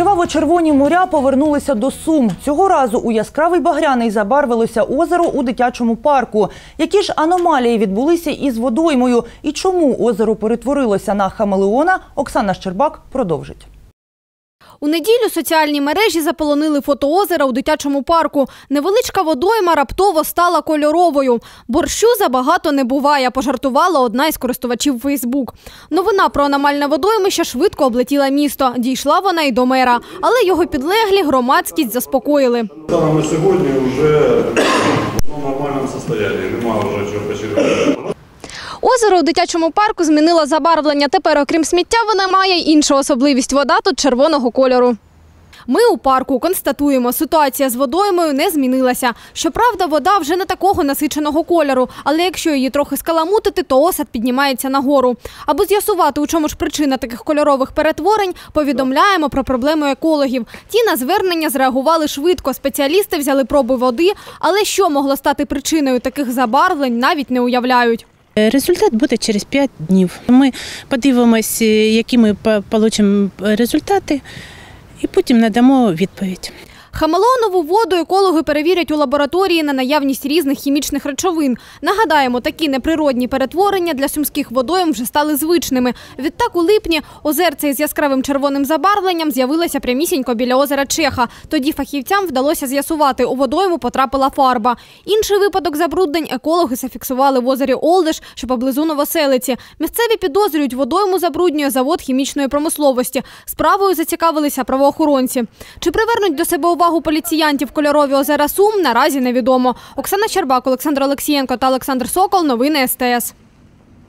Криваво-червоні моря повернулися до Сум. Цього разу у яскравий багряний забарвилося озеро у дитячому парку. Які ж аномалії відбулися із водоймою і чому озеро перетворилося на хамелеона, Оксана Щербак продовжить. У неділю соціальні мережі заполонили фото озера у дитячому парку. Невеличка водойма раптово стала кольоровою. Борщу забагато не буває, пожартувала одна із користувачів Фейсбук. Новина про аномальне водоймище швидко облетіла місто. Дійшла вона й до мера, але його підлеглі громадськість заспокоїли. Станом на сьогодні вже в нормальному состоянии, немає вже чого починати. Озеро у дитячому парку змінило забарвлення. Тепер, окрім сміття, вона має іншу особливість. Вода тут червоного кольору. Ми у парку констатуємо, ситуація з водоймою не змінилася. Щоправда, вода вже не такого насиченого кольору, але якщо її трохи скаламутити, то осад піднімається нагору. Аби з'ясувати, у чому ж причина таких кольорових перетворень, повідомляємо про проблему екологів. Ті на звернення зреагували швидко. Спеціалісти взяли проби води, але що могло стати причиною таких забарвлень, навіть не уявляють. Результат буде через 5 днів. Ми подивимося, які ми отримаємо результати, і потім надамо відповідь. Хамелеонову воду екологи перевірять у лабораторії на наявність різних хімічних речовин. Нагадаємо, такі неприродні перетворення для сумських водойм вже стали звичними. Відтак у липні озерце із яскравим червоним забарвленням з'явилося прямісінько біля озера Чеха. Тоді фахівцям вдалося з'ясувати, у водойму потрапила фарба. Інший випадок забруднень екологи зафіксували в озері Олдиш, що поблизу Новоселиці. Місцеві підозрюють, водойму забруднює завод хімічної промисловості. Справою зацікавилися правоохоронці. Чи привернуть до себе увагу поліціянтів кольорові озера Сум наразі невідомо. Оксана Щербак, Олександр Олексієнко та Олександр Сокол. Новини СТС.